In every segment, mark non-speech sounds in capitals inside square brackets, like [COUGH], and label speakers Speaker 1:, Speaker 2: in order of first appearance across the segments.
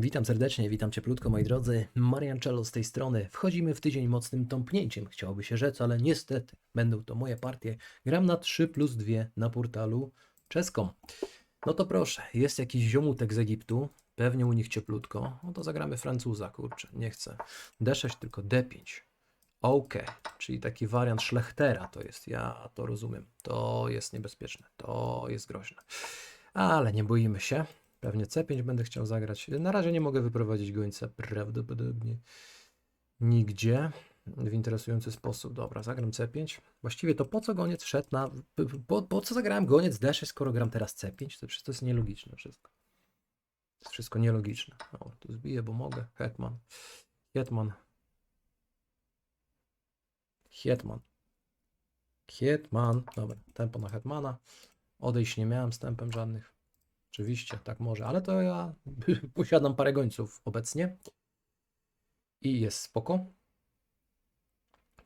Speaker 1: Witam serdecznie, witam cieplutko moi drodzy. Mariancello z tej strony. Wchodzimy w tydzień mocnym tąpnięciem, chciałoby się rzec, ale niestety będą to moje partie. Gram na 3 plus 2 na portalu czeską. No to proszę, jest jakiś ziomutek z Egiptu, pewnie u nich cieplutko. No to zagramy Francuza, kurczę, nie chcę. D6 tylko D5. OK, czyli taki wariant szlechtera to jest, ja to rozumiem. To jest niebezpieczne, to jest groźne. Ale nie boimy się. Pewnie C5 będę chciał zagrać. Na razie nie mogę wyprowadzić gońca prawdopodobnie nigdzie w interesujący sposób. Dobra, zagram C5. Właściwie to po co goniec szedł na... Po, po co zagrałem goniec D6, skoro gram teraz C5? To to jest nielogiczne wszystko. To jest wszystko nielogiczne. O, tu zbiję, bo mogę. Hetman. Hetman. Hetman. Hetman. Dobra, tempo na Hetmana. Odejść nie miałem z tempem żadnych. Oczywiście, tak może, ale to ja [LAUGHS] posiadam parę gońców obecnie. I jest spoko.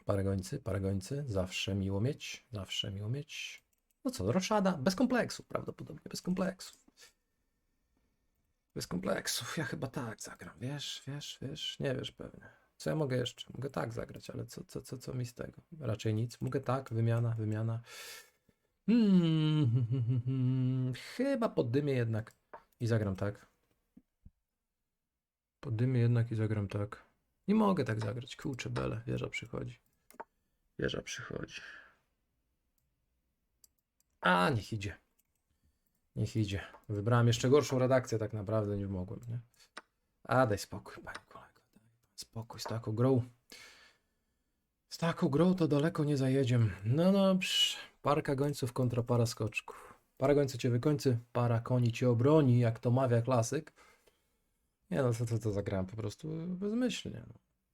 Speaker 1: Parę gońcy, parę gońcy. Zawsze miło mieć, zawsze miło mieć. No co, roszada, bez kompleksów prawdopodobnie, bez kompleksów. Bez kompleksów, ja chyba tak zagram, wiesz, wiesz, wiesz, nie wiesz pewnie. Co ja mogę jeszcze? Mogę tak zagrać, ale co, co, co, co mi z tego? Raczej nic. Mogę tak, wymiana, wymiana. Hmm, [LAUGHS] chyba poddymię jednak i zagram tak. Poddymię jednak i zagram tak. Nie mogę tak zagrać. Kurczę, bele. Wieża przychodzi. Wieża przychodzi. A, niech idzie. Niech idzie. Wybrałem jeszcze gorszą redakcję tak naprawdę niż mogłem, nie? A, daj spokój, panie kolego. Daj spokój z taką grą. Z taką grą to daleko nie zajedziemy. No dobrze. Parka gońców kontra para skoczków. Para gońców cię wykończy, para koni cię obroni, jak to mawia klasyk. Nie no, co to, to zagrałem po prostu bezmyślnie.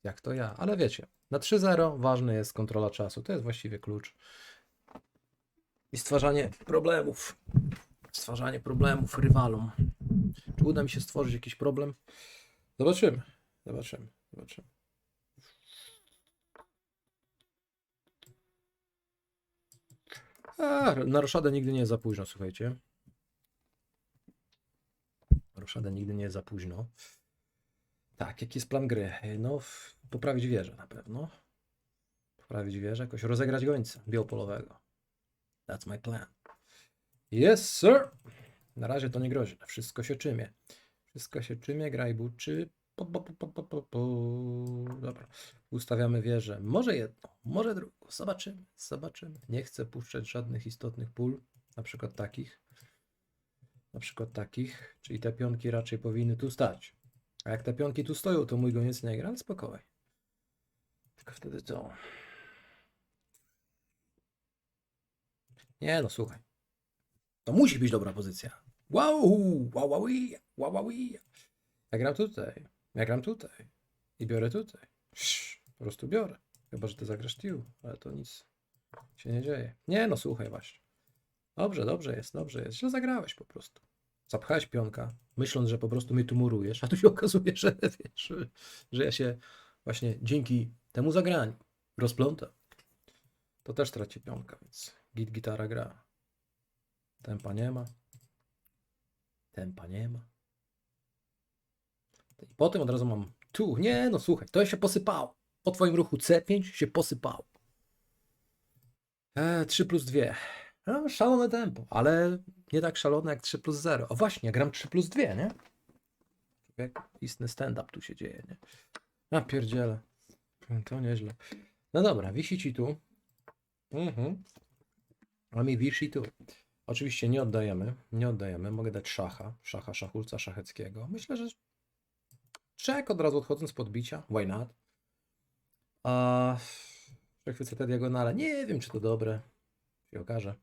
Speaker 1: Jak to ja. Ale wiecie, na 3-0 ważny jest kontrola czasu. To jest właściwie klucz. I stwarzanie problemów. Stwarzanie problemów rywalom. Czy uda mi się stworzyć jakiś problem? Zobaczymy. Zobaczymy. Zobaczymy. A, na roszadę nigdy nie jest za późno, słuchajcie. Roszadę nigdy nie jest za późno. Tak, jaki jest plan gry? No, w- poprawić wieżę na pewno. Poprawić wieżę, jakoś rozegrać gońca biopolowego. That's my plan. Yes, sir! Na razie to nie grozi. Wszystko się czymie. Wszystko się czymie, graj buczy. Dobra. Ustawiamy wieżę. Może jedną, może drugą. Zobaczymy, zobaczymy. Nie chcę puszczać żadnych istotnych pól, na przykład takich. Na przykład takich, czyli te pionki raczej powinny tu stać. A jak te pionki tu stoją, to mój goniec nie gra, ale spokojnie. Tylko wtedy to... Nie no, słuchaj. To musi być dobra pozycja. Wow, wow, wow, wow, wow. Ja gram tutaj, ja gram tutaj i biorę tutaj. Po prostu biorę. Chyba, że ty zagrasz tiu, ale to nic się nie dzieje. Nie no, słuchaj właśnie. Dobrze, dobrze jest, dobrze jest. Źle zagrałeś po prostu. Zapchałeś pionka, myśląc, że po prostu mnie tu murujesz, a tu się [LAUGHS] okazuje, że wiesz, że ja się właśnie dzięki temu zagraniu rozplątam. To też traci pionka, więc git gitara gra. Tempa nie ma. Tempa nie ma. I potem od razu mam tu. Nie, no słuchaj, to się posypało. Po twoim ruchu C5 się posypało. E, 3 plus 2. No, szalone tempo, ale nie tak szalone jak 3 plus 0. O właśnie, gram 3 plus 2, nie? Jak istny stand-up tu się dzieje, nie? A pierdziele. To nieźle. No dobra, wisi ci tu. Mhm. A mi wisi tu. Oczywiście nie oddajemy, nie oddajemy. Mogę dać szacha, szacha, szachulca szacheckiego. Myślę, że czek od razu odchodząc z podbicia. Why not? A przechwycę te diagonale. Nie wiem, czy to dobre. Się okaże.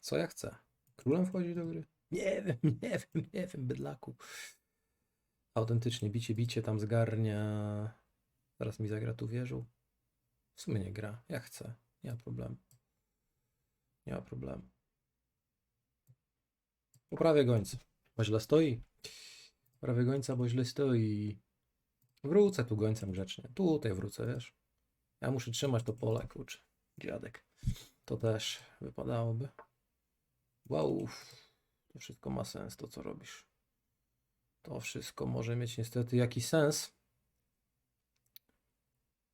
Speaker 1: Co ja chcę? Królem wchodzić do gry? Nie wiem, [LAUGHS] nie wiem, nie wiem, bydlaku. Autentycznie, bicie, bicie tam zgarnia. Zaraz mi zagra tu wieżą. W sumie nie gra. Ja chcę. Nie ma problemu. Nie ma problemu. Poprawię gońca, bo źle stoi. Poprawię gońca, bo źle stoi. Wrócę tu gońcem grzecznie. Tutaj wrócę, wiesz. Ja muszę trzymać to pole, kurczę. Dziadek. To też wypadałoby. Wow. To wszystko ma sens, to co robisz. To wszystko może mieć niestety jakiś sens.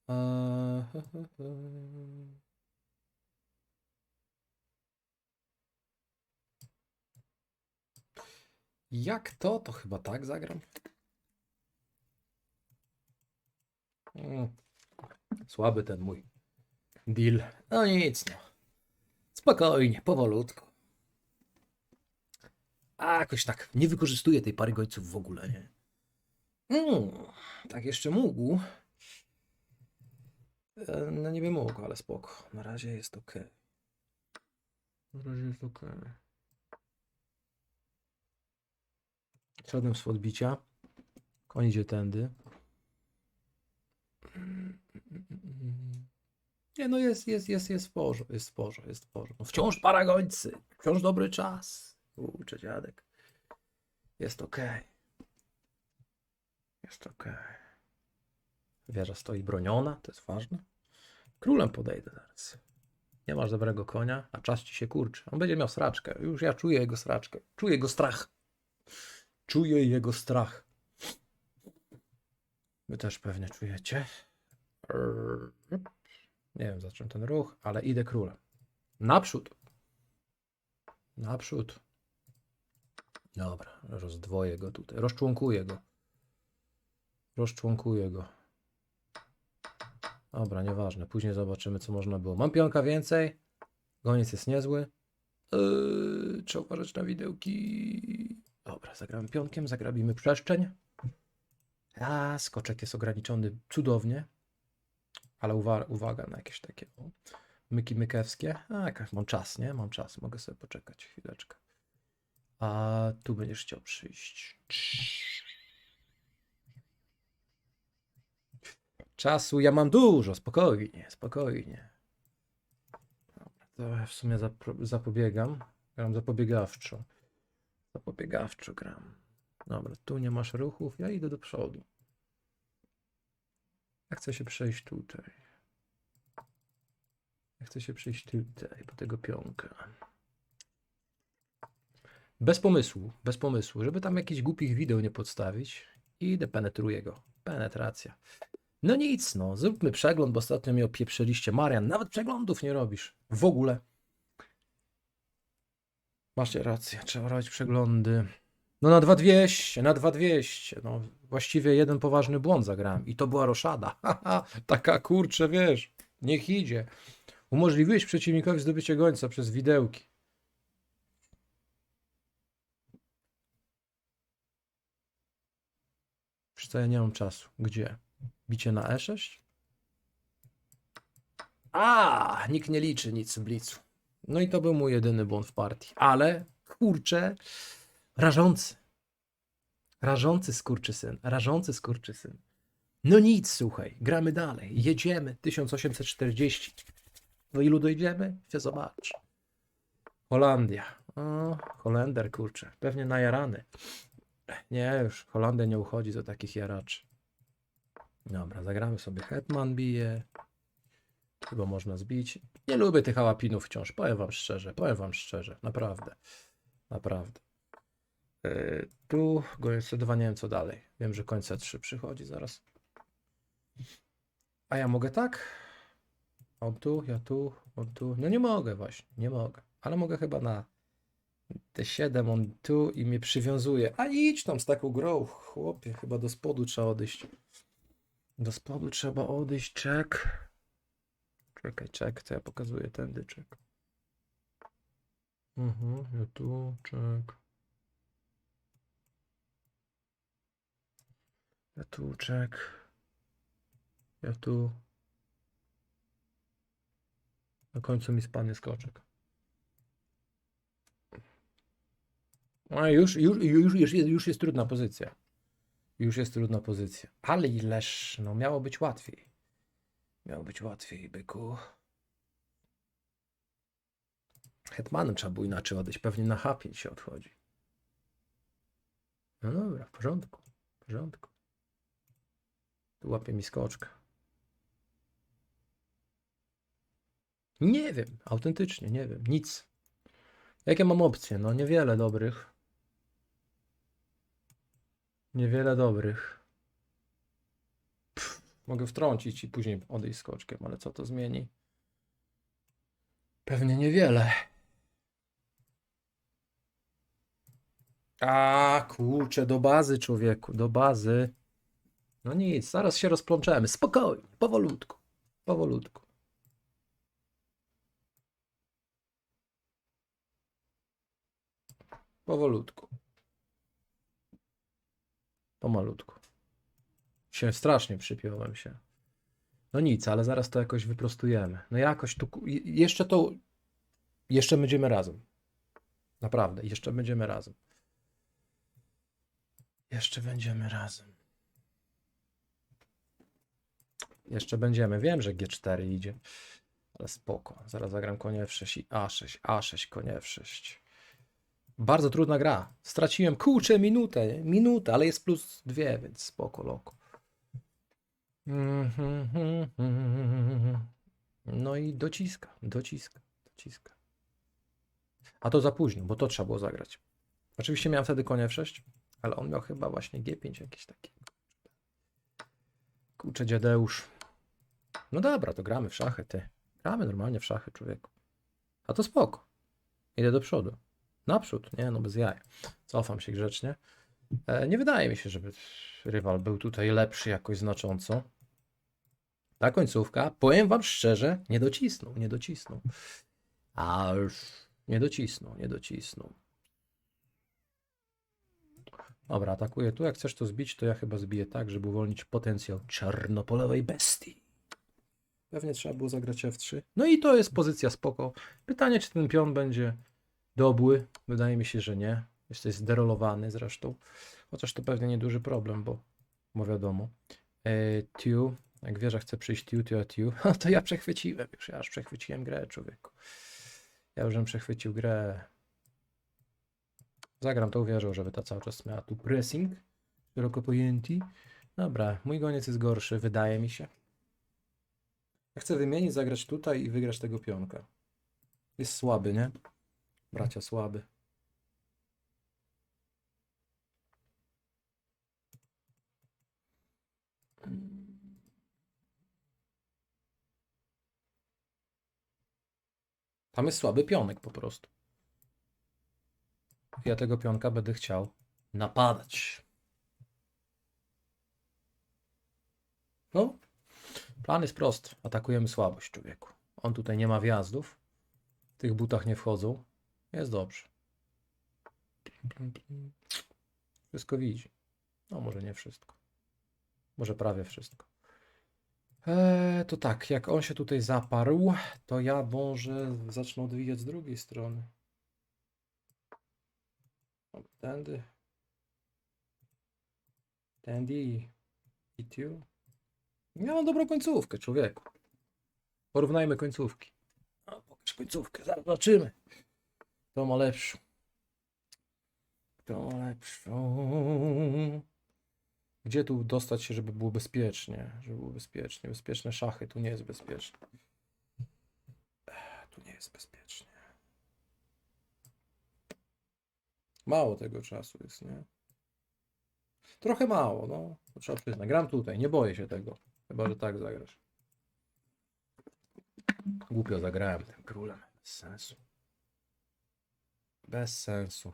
Speaker 1: Eee, he, he, he. Jak to? To chyba tak zagram. Mm. Słaby ten mój deal. No nic, no. Spokojnie, powolutku. A jakoś tak nie wykorzystuję tej pary gońców w ogóle, nie? Mm, tak jeszcze mógł. E, No wiem mógł, ale spoko. Na razie jest ok. Na razie jest ok. Szedłem z odbicia. Koń idzie tędy. Nie no jest, jest, jest, jest w porządku, jest w jest w. No wciąż paragońcy, wciąż dobry czas. Kurczę dziadek. Jest ok. Jest ok. Wieża stoi broniona, to jest ważne. Królem podejdę zaraz. Nie masz dobrego konia, a czas ci się kurczy. On będzie miał sraczkę. Już ja czuję jego sraczkę. Czuję jego strach. Czuję jego strach. Wy też pewnie czujecie. Nie wiem za czym ten ruch, ale idę królem. Naprzód. Naprzód. Dobra, rozdwoję go tutaj. Rozczłonkuję go. Rozczłonkuję go. Dobra, nieważne. Później zobaczymy, co można było. Mam pionka więcej. Goniec jest niezły. Yy, trzeba uważać na widełki. Dobra, zagramy pionkiem, zagrabimy przestrzeń. A, skoczek jest ograniczony cudownie. Ale uwa- uwaga na jakieś takie o, myki mykewskie. A, jakaś, mam czas, nie? Mam czas, mogę sobie poczekać chwileczkę. A tu będziesz chciał przyjść. Czasu ja mam dużo, spokojnie, spokojnie. Dobra, to w sumie zapobiegam. Gram zapobiegawczo. Zapobiegawczo gram. Dobra, tu nie masz ruchów, ja idę do przodu. Ja chcę się przejść tutaj. Ja chcę się przejść tutaj, po tego pionka. Bez pomysłu, bez pomysłu, żeby tam jakichś głupich wideł nie podstawić. Idę, penetruję go. Penetracja. No nic, no, zróbmy przegląd, bo ostatnio mnie opieprzyliście. Marian, nawet przeglądów nie robisz. W ogóle. Macie rację, trzeba robić przeglądy. No na 2200, na 2200. No, właściwie jeden poważny błąd zagrałem. I to była roszada. [LAUGHS] Taka kurczę, wiesz, niech idzie. Umożliwiłeś przeciwnikowi zdobycie gońca przez widełki. Przy co ja nie mam czasu. Gdzie? Bicie na E6? A, nikt nie liczy nic w blicu. No i to był mój jedyny błąd w partii. Ale, kurczę, rażący. Rażący skurczysyn. Rażący skurczysyn. No nic, słuchaj, gramy dalej. Jedziemy. 1840. Do ilu dojdziemy? Chcę zobaczyć. Holandia. O, Holender, kurczę. Pewnie najarany. Nie, już Holandia nie uchodzi do takich jaraczy. Dobra, zagramy sobie Hetman bije. Chyba można zbić. Nie lubię tych hałapinów wciąż, powiem wam szczerze, powiem wam szczerze, naprawdę. Naprawdę. Yy, tu goniec C2, nie wiem co dalej. Wiem, że koń C3 przychodzi zaraz. A ja mogę tak? On tu, ja tu, on tu. No nie mogę właśnie, nie mogę. Ale mogę chyba na T7, on tu i mnie przywiązuje. A idź tam z taką grą, chłopie, chyba do spodu trzeba odejść. Do spodu trzeba odejść, czek. Czekaj, czek, to ja pokazuję tędy, czek. Mhm, ja tu, czek. Ja tu, czek. Ja tu. Na końcu mi spadnie skoczek. A już, już, już, już, jest, już jest trudna pozycja. Już jest trudna pozycja. Ale ileż, no miało być łatwiej. Miało być łatwiej, byku. Hetmanem trzeba było inaczej odejść. Pewnie na H5 się odchodzi. No dobra, w porządku. W porządku. Tu łapie mi skoczka. Nie wiem, autentycznie, nie wiem, nic. Jakie mam opcje? No niewiele dobrych. Niewiele dobrych. Mogę wtrącić i później odejść skoczkiem, ale co to zmieni? Pewnie niewiele. A, kurczę, do bazy, człowieku, do bazy. No nic, zaraz się rozplączemy. Spokojnie, powolutku, powolutku. Powolutku. Pomalutku. Się strasznie przypiąłem się. No nic, ale zaraz to jakoś wyprostujemy. No jakoś tu. Jeszcze to. Jeszcze będziemy razem. Naprawdę, jeszcze będziemy razem. Jeszcze będziemy razem. Jeszcze będziemy. Wiem, że G4 idzie. Ale spoko. Zaraz zagram konie F6 i A6. A6, konie F6. Bardzo trudna gra. Straciłem kurczę minutę. Minutę, ale jest plus dwie, więc spoko loko. No i dociska, dociska, dociska. A to za późno, bo to trzeba było zagrać. Oczywiście miałem wtedy konia F6, ale on miał chyba właśnie G5 jakiś taki. Kurczę, dziadeusz. No dobra, to gramy w szachy, ty. Gramy normalnie w szachy, człowieku. A to spoko. Idę do przodu. Naprzód, nie, no bez jaj. Cofam się grzecznie. E, nie wydaje mi się, żeby rywal był tutaj lepszy jakoś znacząco. Ta końcówka, powiem wam szczerze, nie docisnął, nie docisnął. Aż nie docisnął, nie docisnął. Dobra, atakuję tu. Jak chcesz to zbić, to ja chyba zbiję tak, żeby uwolnić potencjał czarnopolowej bestii. Pewnie trzeba było zagrać F3. No i to jest pozycja spoko. Pytanie, czy ten pion będzie dobły. Wydaje mi się, że nie. Jesteś zderolowany zresztą. Chociaż to pewnie nieduży problem, bo, bo wiadomo. E, jak wieża chce przyjść Tiu, Tiu, Tiu, to ja przechwyciłem już. Ja już przechwyciłem grę, człowieku. Ja już bym przechwycił grę. Zagram tą wieżą, żeby ta cały czas miała tu pressing. Szeroko pojęty. Dobra, mój goniec jest gorszy, wydaje mi się. Ja chcę wymienić, zagrać tutaj i wygrać tego pionka. Jest słaby, nie? Bracia słaby. Tam jest słaby pionek po prostu. Ja tego pionka będę chciał napadać. No, plan jest prosty. Atakujemy słabość człowieku. On tutaj nie ma wjazdów. W tych butach nie wchodzą. Jest dobrze. Wszystko widzi. No, może nie wszystko. Może prawie wszystko. Eee, to tak, jak on się tutaj zaparł, to ja może zacznę odwijać z drugiej strony. Tędy. Tędy i- tu. Mam dobrą końcówkę, człowieku. Porównajmy końcówki. A, pokaż końcówkę, zobaczymy. Kto ma lepszą? Kto ma lepszą? Gdzie tu dostać się, żeby było bezpiecznie? Żeby było bezpiecznie. Bezpieczne szachy, tu nie jest bezpiecznie. Tu nie jest bezpiecznie. Mało tego czasu jest, nie? Trochę mało, no. Trzeba przyznać. Gram tutaj, nie boję się tego. Chyba, że tak zagrasz. Głupio zagrałem tym królem. Bez sensu. Bez sensu.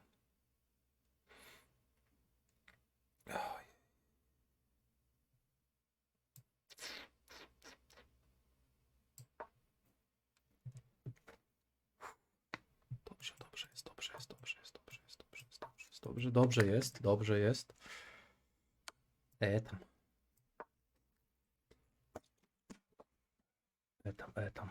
Speaker 1: Dobrze, dobrze jest, dobrze jest, dobrze jest, dobrze jest, dobrze jest, dobrze dobrze jest, dobrze jest. E tam. E tam, e tam.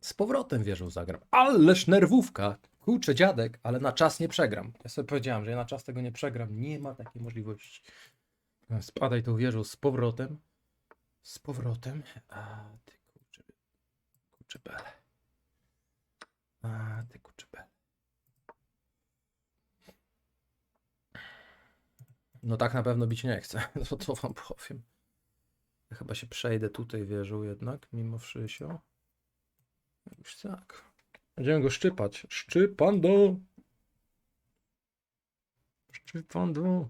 Speaker 1: Z powrotem wieżą zagram. Ależ nerwówka! Kurczę, dziadek, ale na czas nie przegram. Ja sobie powiedziałem, że ja na czas tego nie przegram. Nie ma takiej możliwości. Spadaj tą wieżą z powrotem. Z powrotem. A ty kurczę. Kurczę bele. A ty kurczę bele. No tak na pewno bić nie chcę. [LAUGHS] No to wam powiem. Ja chyba się przejdę tutaj wieżą jednak, mimo wszystko. Już tak. Będziemy go szczypać. Szczypando! Szczypando!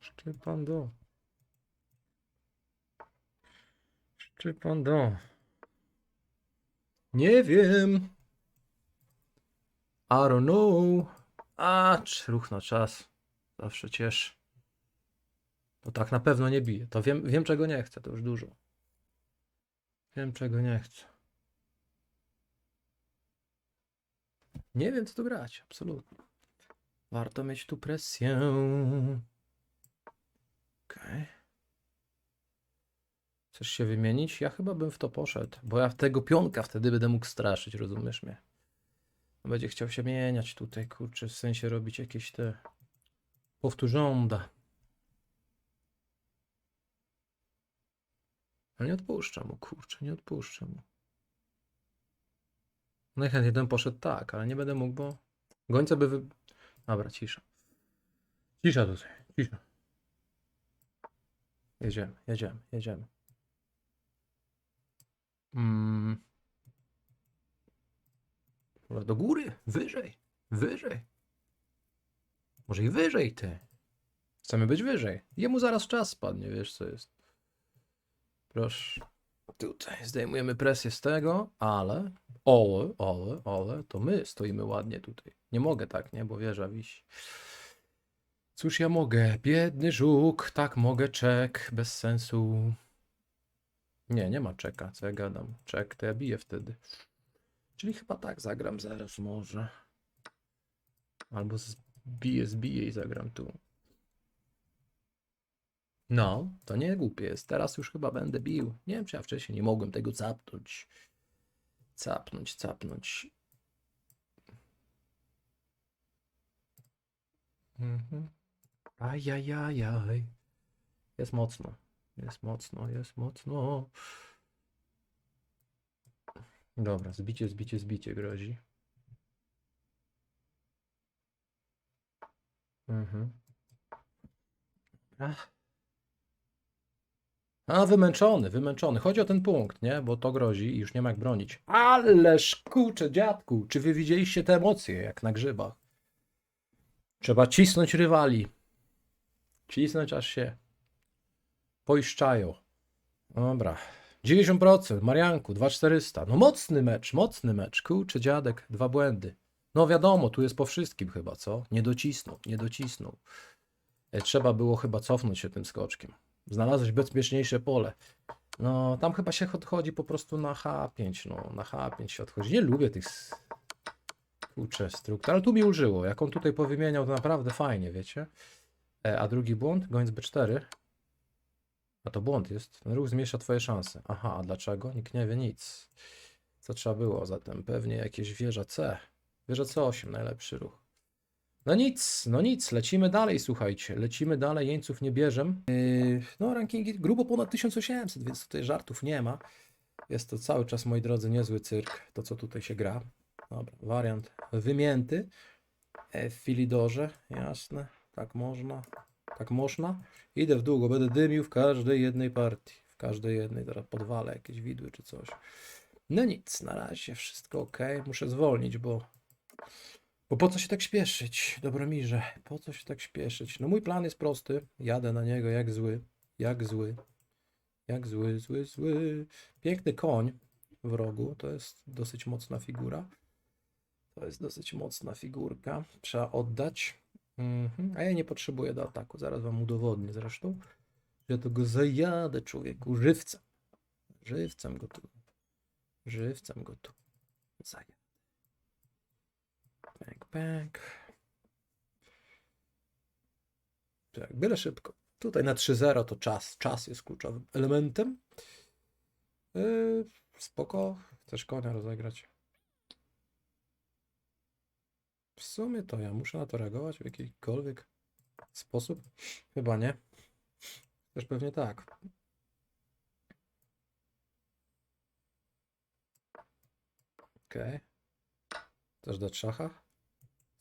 Speaker 1: Szczypando! Szczypando! Nie wiem. I don't know. A, czy ruch na czas. Zawsze cieszy. To tak na pewno nie bije. To wiem, wiem czego nie chcę, to już dużo. Wiem czego nie chcę. Nie wiem co tu grać, absolutnie. Warto mieć tu presję. Okej. Chcesz się wymienić? Ja chyba bym w to poszedł, bo ja w tego pionka wtedy będę mógł straszyć, rozumiesz mnie? Będzie chciał się mieniać tutaj, kurczę, w sensie robić jakieś te powtórzonda. Ale nie odpuszczam mu, kurczę, nie odpuszczam mu. Najchętniej bym poszedł tak, ale nie będę mógł, bo gońca by wy... Dobra, cisza. Cisza tutaj, cisza. Jedziemy, jedziemy, jedziemy. Mm. Może do góry, wyżej, wyżej. Może i wyżej, ty. Chcemy być wyżej. Jemu zaraz czas spadnie, wiesz co jest. Proszę. Tutaj zdejmujemy presję z tego, ale, ale, ale, ale, to my stoimy ładnie tutaj. Nie mogę tak, nie, bo wieża wisi. Cóż ja mogę? Biedny żuk, tak mogę, czek, bez sensu. Nie, nie ma czeka, co ja gadam. Czek, to ja biję wtedy. Czyli chyba tak zagram zaraz może. Albo zbiję, zbiję i zagram tu. No, to nie głupie jest. Teraz już chyba będę bił. Nie wiem, czy ja wcześniej nie mogłem tego capnąć. Capnąć, capnąć. Mhm. Ajajajaj. Jest mocno. Jest mocno, jest mocno. Dobra, zbicie, zbicie, zbicie grozi. Mhm. Ach. A, wymęczony, wymęczony. Chodzi o ten punkt, nie? Bo to grozi i już nie ma jak bronić. Ależ kurczę, dziadku, czy wy widzieliście te emocje, jak na grzybach? Trzeba cisnąć rywali. Cisnąć, aż się poiszczają. Dobra. 90%, Marianku, 2400. No mocny mecz, mocny mecz. Kurczę, dziadek, dwa błędy. No wiadomo, tu jest po wszystkim chyba, co? Nie docisnął, nie docisnął. E, Trzeba było chyba cofnąć się tym skoczkiem. Znalazłeś bezpieczniejsze pole. No, tam chyba się odchodzi po prostu na H5, no, na H5 się odchodzi. Nie lubię tych kurczę struktur, ale tu mi ulżyło. Jak on tutaj powymieniał, to naprawdę fajnie, wiecie? E, a drugi błąd, gońc B4. A to błąd jest. Ruch zmniejsza twoje szanse. Aha, a dlaczego? Nikt nie wie nic. Co trzeba było zatem? Pewnie jakieś wieża C. Wieża C8, najlepszy ruch. No nic, no nic, lecimy dalej, słuchajcie. Lecimy dalej, jeńców nie bierzem. Yy, no, rankingi grubo ponad 1800, więc tutaj żartów nie ma. Jest to cały czas, moi drodzy, niezły cyrk, to co tutaj się gra. Dobra, wariant wymięty. E, w Filidorze, jasne, tak można, tak można. Idę w długo, będę dymił w każdej jednej partii. W każdej jednej, teraz podwalę jakieś widły czy coś. No nic, na razie wszystko ok. Muszę zwolnić, bo bo po co się tak śpieszyć, Dobromirze? Po co się tak śpieszyć? No mój plan jest prosty. Jadę na niego jak zły. Jak zły. Jak zły, zły, zły. Piękny koń w rogu. To jest dosyć mocna figura. To jest dosyć mocna figurka. Trzeba oddać. Mhm. A ja nie potrzebuję do ataku. Zaraz wam udowodnię zresztą, że to go zajadę, człowieku. Żywcem. Żywcem go tu. Żywcem go tu. Zajadę. Bang, bang. Tak, byle szybko. Tutaj na 3-0 to czas. Czas jest kluczowym elementem. Yy, spoko. Chcesz konia rozegrać? W sumie to ja muszę na to reagować w jakikolwiek sposób? Chyba nie. Też pewnie tak. Okej. Chcesz dać szacha?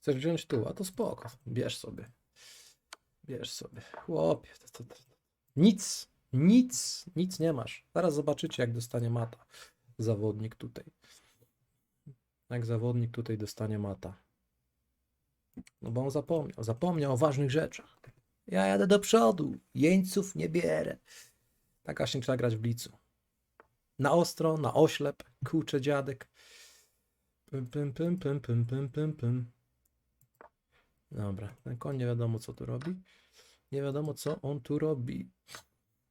Speaker 1: Chcesz wziąć tu, a to spoko. Bierz sobie. Bierz sobie. Chłopie, to, to, to. nic, nic, nic nie masz. Zaraz zobaczycie, jak dostanie mata zawodnik tutaj. Jak zawodnik tutaj dostanie mata. No bo on zapomniał, zapomniał o ważnych rzeczach. Ja jadę do przodu, jeńców nie bierę. Tak właśnie trzeba grać w blicu. Na ostro, na oślep, kurczę dziadek. Pym, pym, pym, pym, pym, pym, pym, pym. Dobra, ten koń nie wiadomo co tu robi. Nie wiadomo co on tu robi.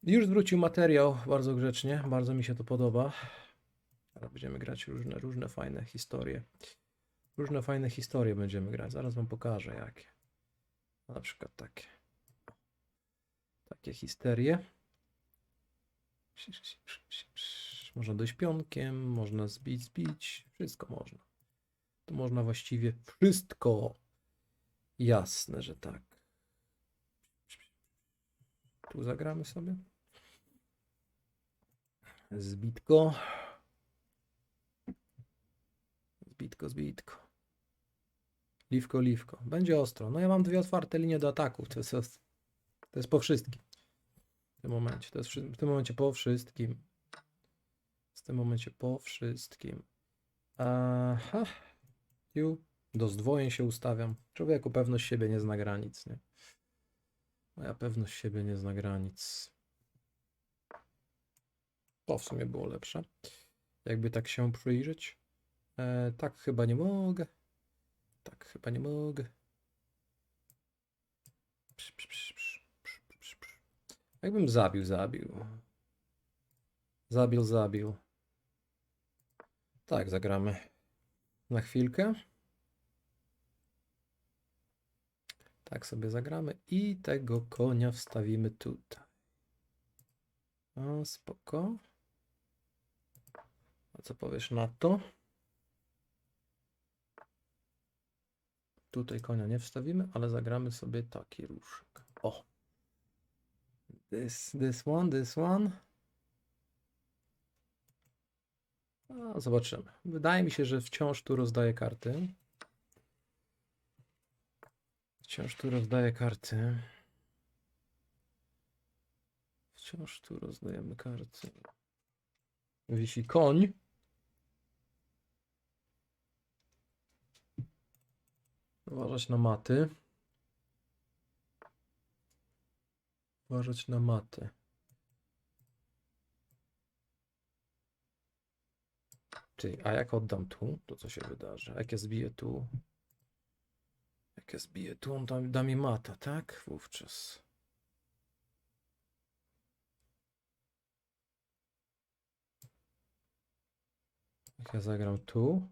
Speaker 1: Już zwrócił materiał bardzo grzecznie, bardzo mi się to podoba. Będziemy grać różne, różne fajne historie. Różne fajne historie będziemy grać. Zaraz wam pokażę jakie. Na przykład takie. Takie histerie. Można dojść pionkiem, można zbić, zbić. Wszystko można. Tu można właściwie wszystko. Jasne, że tak. Tu zagramy sobie. Zbitko. Zbitko, zbitko. Liwko, liwko. Będzie ostro. No ja mam dwie otwarte linie do ataku. To jest, to jest po wszystkim. W tym momencie. To jest w tym momencie po wszystkim. W tym momencie po wszystkim. Aha. Ju. Do zdwojen się ustawiam. Człowieku pewność siebie nie zna granic, nie? Moja pewność siebie nie zna granic. To w sumie było lepsze. Jakby tak się przyjrzeć. E, tak chyba nie mogę. Tak chyba nie mogę. Psz, psz, psz, psz, psz, psz. Jakbym zabił, zabił. Zabił, zabił. Tak, zagramy na chwilkę. Tak sobie zagramy i tego konia wstawimy tutaj. O, spoko. A co powiesz na to? Tutaj konia nie wstawimy, ale zagramy sobie taki ruszyk. O! This, this one, this one. A, zobaczymy. Wydaje mi się, że wciąż tu rozdaję karty. Wciąż tu rozdaję karty. Wciąż tu rozdajemy karty. Wisi koń. Uważać na maty. Uważać na maty. Ty, a jak oddam tu, to co się wydarzy? Jak ja zbiję tu? Jak ja zbiję tu, on da, da mi mata, tak? Wówczas. Jak ja zagram tu.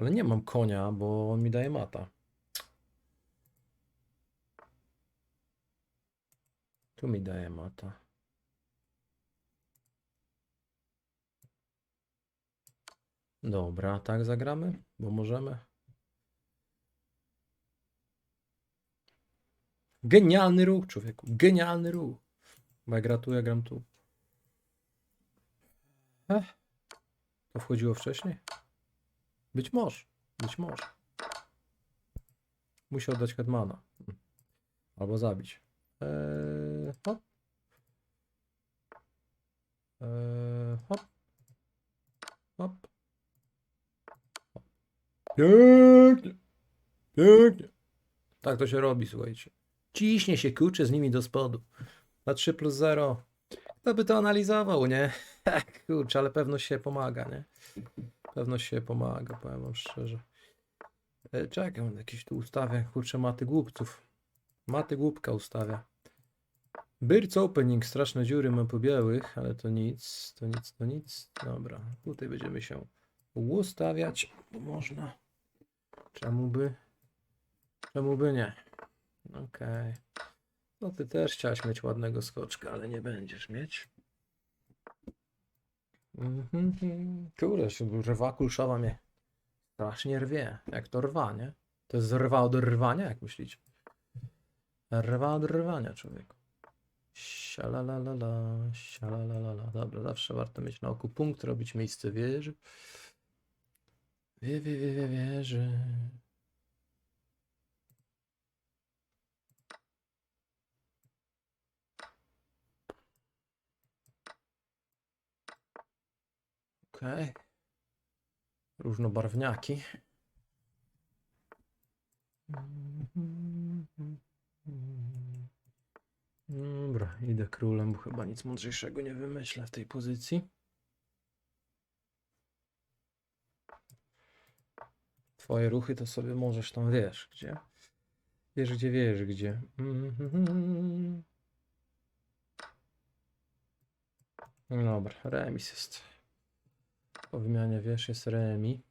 Speaker 1: Ale nie mam konia, bo on mi daje mata. Tu mi daje mata. Dobra, tak zagramy, bo możemy. Genialny ruch, człowieku. Genialny ruch. Bo jak gra tu, ja gram tu. Ech. To wchodziło wcześniej? Być może. Być może. Musi oddać Hetmana. Albo zabić. Eee, hop. Eee, hop. Hop. Pięknie. Pięknie. Tak to się robi, słuchajcie. Ciśnie się kurczę z nimi do spodu. Na 3 plus 0. Kto by to analizował, nie? [LAUGHS] Kurczę, ale pewność się pomaga, nie? Pewność się pomaga, powiem wam szczerze. E, Czekaj, on jakiś tu ustawia, kurczę, maty głupców. Maty głupka ustawia. Birds opening, straszne dziury mam po białych, ale to nic, to nic, to nic. Dobra, tutaj będziemy się ustawiać, bo można. Czemu by? Czemu by nie? Okej. No ty też chciałeś mieć ładnego skoczka, ale nie będziesz mieć. Mhm. Kurde, się rwa kulszowa mnie strasznie rwie. Jak to rwa, nie? To jest rwa od rwania, jak myślicie? Rwa od rwania, człowieku. Sialalalala, sialalalala. Dobra, zawsze warto mieć na oku punkt, robić miejsce wieży. Wie, wie, wie, wie, wieży. Okej. Różnobarwniaki. Dobra, idę królem, bo chyba nic mądrzejszego nie wymyślę w tej pozycji. Twoje ruchy to sobie możesz tam wiesz, gdzie. Wiesz, gdzie wiesz, gdzie. Mhm. Dobra, remis jest. Po wymianie wiesz, jest remi.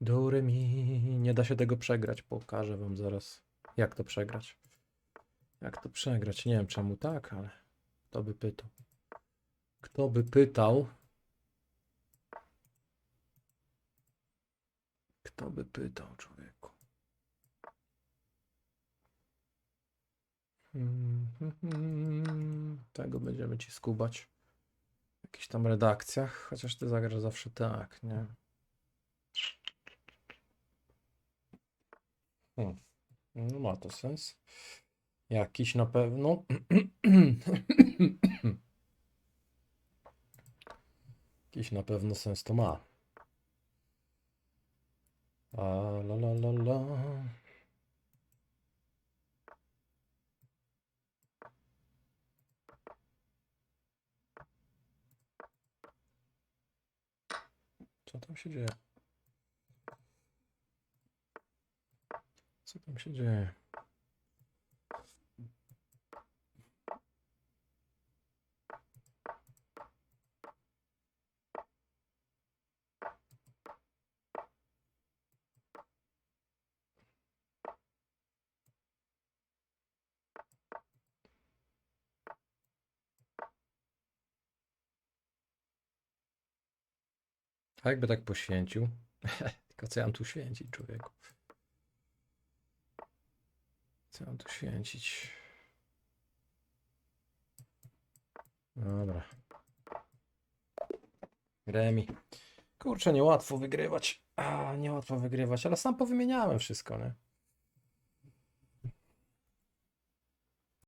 Speaker 1: Do remi. Nie da się tego przegrać. Pokażę wam zaraz, jak to przegrać. Jak to przegrać? Nie wiem czemu tak, ale kto by pytał? Kto by pytał? Kto by pytał, człowieku? Mhm. Tego będziemy ci skubać jakichś tam redakcjach, chociaż ty zagrasz zawsze tak, nie? Hmm. No ma to sens. Jakiś na pewno. [CLEARS THROAT] Jakiś na pewno sens to ma. A la la la la. Co tam się dzieje? Co tam się dzieje? A jakby tak poświęcił? [LAUGHS] Tylko co ja mam tu święcić, człowieku? Co ja mam tu święcić? Dobra. Remi. Kurczę, niełatwo wygrywać. A, niełatwo wygrywać, ale sam powymieniałem wszystko, nie?